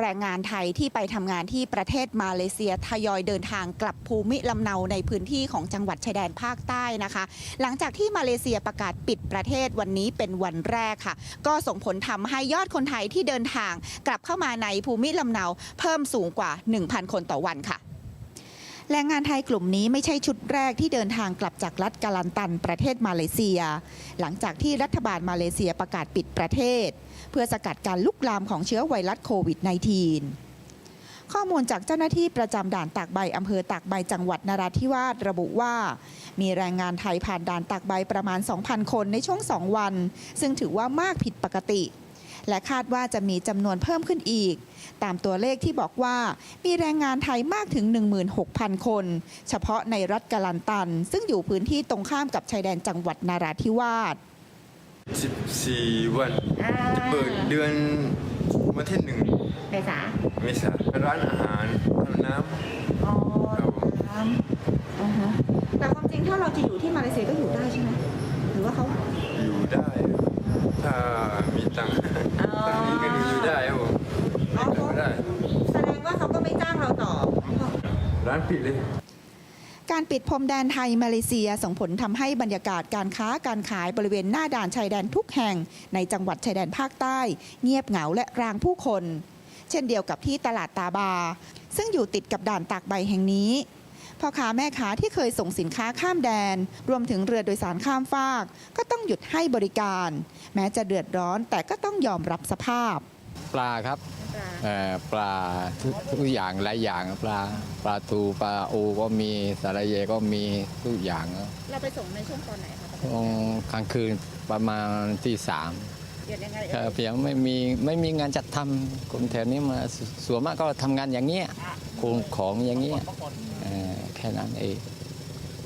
แรงงานไทยที่ไปทำงานที่ประเทศมาเลเซียทยอยเดินทางกลับภูมิลำเนาในพื้นที่ของจังหวัดชายแดนภาคใต้นะคะ หลังจากที่มาเลเซียประกาศปิดประเทศวันนี้เป็นวันแรกค่ะ ก็ส่งผลทำให้ยอดคนไทยที่เดินทางกลับเข้ามาในภูมิลำเนาเพิ่มสูงกว่า 1,000 คนต่อวันค่ะ แรงงานไทยกลุ่มนี้ไม่ใช่ชุดแรกที่เดินทางกลับจากรัฐกาลันตันประเทศมาเลเซีย หลังจากที่รัฐบาลมาเลเซียประกาศปิดประเทศ เพื่อสกัดการลุกลามของเชื้อไวรัสโควิด -19 ข้อมูลจากเจ้าหน้าที่ประจำด่านตากใบอำเภอตากใบจังหวัดนราธิวาสระบุว่า มีแรงงานไทยผ่านด่านตากใบประมาณ 2,000 คนในช่วง 2 วัน ซึ่งถือว่ามากผิดปกติ และคาดว่าจะมีจำนวนเพิ่มขึ้นอีก ตามตัวเลขที่บอกว่ามีแรงงานไทยมากถึง 16,000 คน เฉพาะในรัฐกาลันตัน ซึ่งอยู่พื้นที่ตรงข้ามกับชายแดนจังหวัดนาราธิวาส 14 วันจะเปิดเดือนวันที่หนึ่งเมษาเมษาร้านอาหารทำน้อ๋อำครับผมอ่าฮะแต่ความจริงถ้าเราจะอยู่ที่มาเลเซียก็อยู่ได้ใช่ไหมหรือว่าเขา อยู่ได้ ถ้ามีตังค์ อ๋อ ถ้ามีเงินอยู่ได้ครับผม อ๋อ อยู่ได้ แสดงว่าเขาก็ไม่จ้างเราต่อ ร้านปิดเลย การปิดพรมแดนไทยมาเลเซียส่งผลทำให้บรรยากาศการค้าการขายบริเวณหน้าด่านชายแดนทุกแห่ง ในจังหวัดชายแดนภาคใต้ เงียบเหงาและรางผู้คน เช่นเดียวกับที่ตลาดตาบา ซึ่งอยู่ติดกับด่านตากใบแห่งนี้ พ่อค้าแม่ค้าที่เคยส่งสินค้าข้ามแดน รวมถึงเรือโดยสารข้ามฟาก ก็ต้องหยุดให้บริการ แม้จะเดือดร้อนแต่ก็ต้องยอมรับสภาพ ปลาครับเอ่อปลาทุกทุกอย่างหลายอย่างปลาปลาทูปลาโอก็มีสาระเยก็มีทุกอย่างครับเราไปส่งในช่วงตอนไหนคะตรงกลางคืนประมาณที่สามเดือดยังไงเอ่อเพียงไม่มีไม่มีงานจัดทำคนแถวนี้มาสส่วนมากก็ทำงานอย่างเงี้ยโครงของอย่างเงี้ยเอ่อแค่นั้นเอง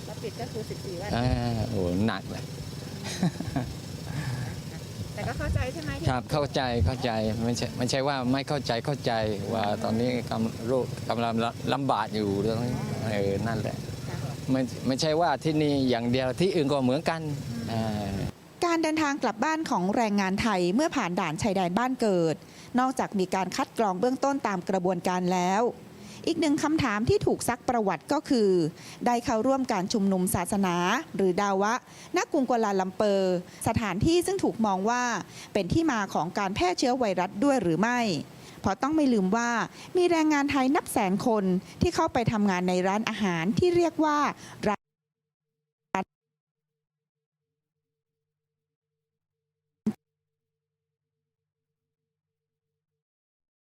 เราปิดก็คือ 14 วันเอ่อโอ้หนักเลยแต่ก็เข้า ใจใช่ไหมที่ครับเข้าใจเข้าใจไม่ใช่ไม่ใช่ว่าไม่เข้าใจเข้าใจว่าตอนนี้กำโรคกำลังลำบากอยู่เรื่องนี้เออนั่นแหละไม่ไม่ใช่ว่าที่นี่อย่างเดียวที่อื่นก็เหมือนกันอ่าการเดินทางกลับบ้านของแรงงานไทยเมื่อผ่านด่านชายแดนบ้านเกิด นอกจากมีการคัดกรองเบื้องต้นตามกระบวนการแล้ว อีกหนึ่งคำถามที่ถูกซักประวัติก็คือ ได้เข้าร่วมการชุมนุมศาสนา หรือดาวะนักรุงกัวลาลัมเปอร์ สถานที่ซึ่งถูกมองว่าเป็นที่มาของการแพร่เชื้อไวรัสด้วยหรือไม่เพราะต้องไม่ลืมว่ามีแรงงานไทยนับแสนคนที่เข้าไปทำงานในร้านอาหารที่เรียกว่า